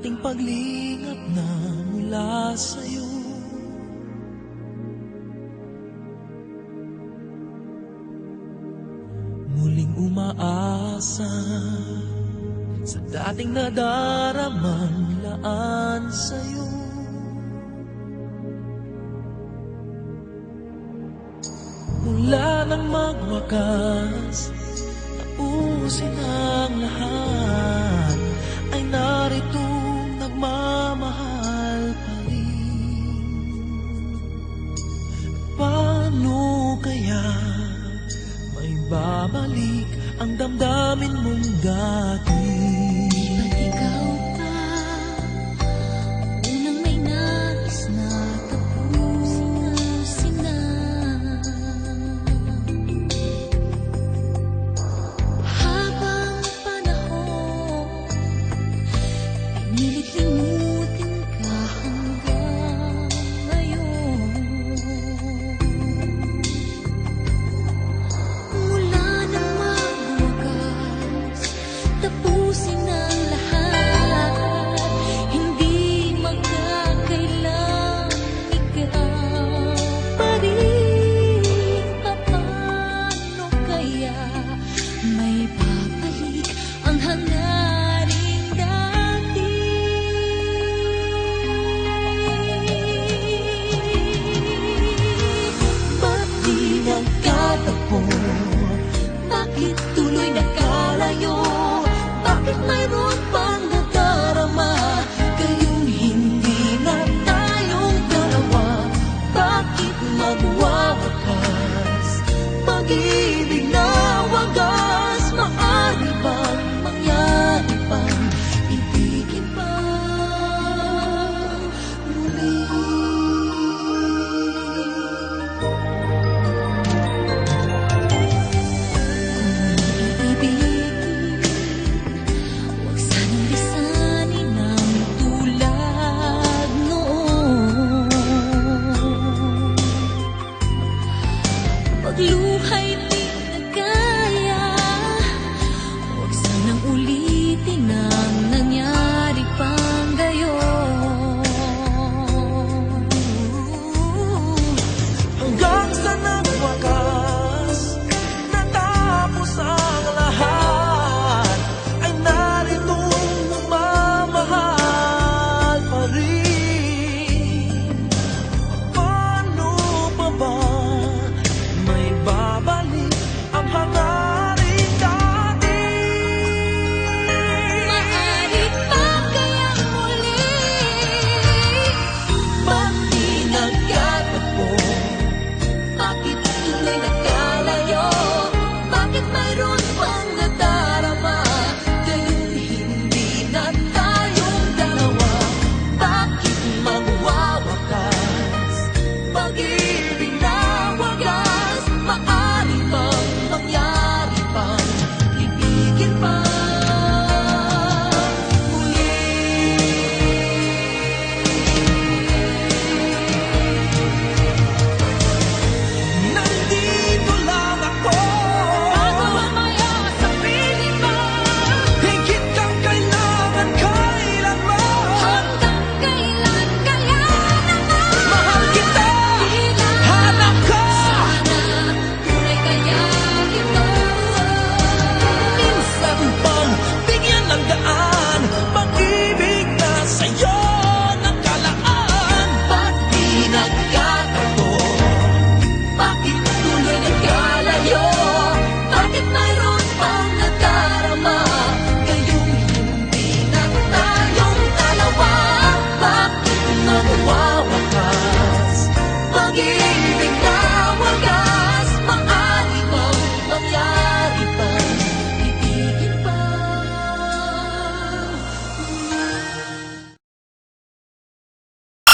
ating paglingap na mula sa'yo. Muling umaasa sa dating nadaramang laan sa'yo. Mula nang magwakas Tapusin ang lahat babalik ang damdamin mong dati Bakit tuloy nakalayo? Bakit may